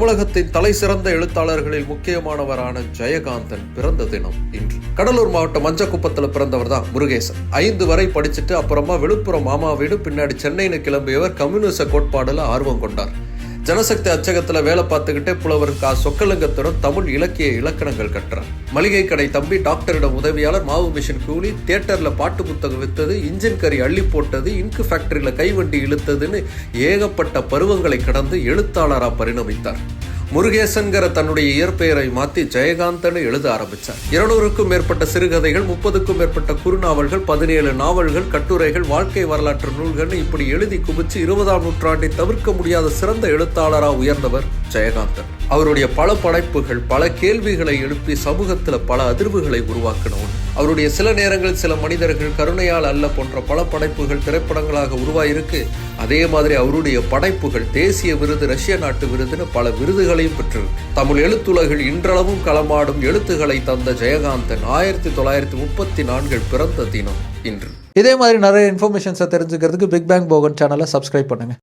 தமிழகத்தின் தலை சிறந்த எழுத்தாளர்களில் முக்கியமானவரான ஜெயகாந்தன் பிறந்த தினம் இன்று. கடலூர் மாவட்டம் மஞ்சக்குப்பத்தில் பிறந்தவர் தான் முருகேசன். ஐந்து வரை படிச்சுட்டு அப்புறமா விழுப்புரம் மாமா வீடு பின்னாடி சென்னைன்னு கிளம்பியவர் கம்யூனிச கோட்பாடுல ஆர்வம் கொண்டார். ஜனசக்தி அச்சகத்துல வேலை பார்த்துக்கிட்டே புலவர் கா சொக்கலிங்கத்துடன் தமிழ் இலக்கிய இலக்கணங்கள் கற்றார் மளிகை கடை தம்பி டாக்டரிடம் உதவியாளர் மாவு மிஷின் கூலி தியேட்டர்ல பாட்டு புத்தகம் வித்தது இன்ஜின் கறி அள்ளி போட்டது இங்கு ஃபேக்டரியில கைவண்டி இழுத்ததுன்னு ஏகப்பட்ட பருவங்களை கடந்து எழுத்தாளராக பரிணமித்தார். முருகேசன்கிற தன்னுடைய இயற்பெயரை மாற்றி ஜெயகாந்தன் எழுத ஆரம்பித்தார் இருநூறுக்கும் மேற்பட்ட சிறுகதைகள் முப்பதுக்கும் மேற்பட்ட குறுநாவல்கள் பதினேழு நாவல்கள் கட்டுரைகள் வாழ்க்கை வரலாற்று நூல்கள்னு இப்படி எழுதி குவிச்சு இருபதாம் நூற்றாண்டை தவிர்க்க முடியாத சிறந்த எழுத்தாளராக உயர்ந்தவர் ஜெயகாந்தன். அவருடைய பல படைப்புகள் பல கேள்விகளை எழுப்பி சமூகத்தில் பல அதிர்வுகளை உருவாக்கினோம் அவருடைய சில நேரங்களில் சில மனிதர்கள் கருணையால் அல்ல போன்ற பல படைப்புகள் திரைப்படங்களாக உருவாயிருக்கு. அதே மாதிரி அவருடைய படைப்புகள் தேசிய விருது ரஷ்ய நாட்டு விருதுன்னு பல விருதுகளையும் பெற்றிருக்கு. தமிழ் எழுத்துலகில் இன்றளவும் களமாடும் எழுத்துக்களை தந்த ஜெயகாந்தன் ஆயிரத்தி தொள்ளாயிரத்தி முப்பத்தி நான்கில் பிறந்த தினம் இன்று. இதே மாதிரி நிறைய இன்ஃபர்மேஷன்ஸை தெரிஞ்சுக்கிறதுக்கு பிக் பேங் போகன் சேனலை சப்ஸ்கிரைப் பண்ணுங்கள்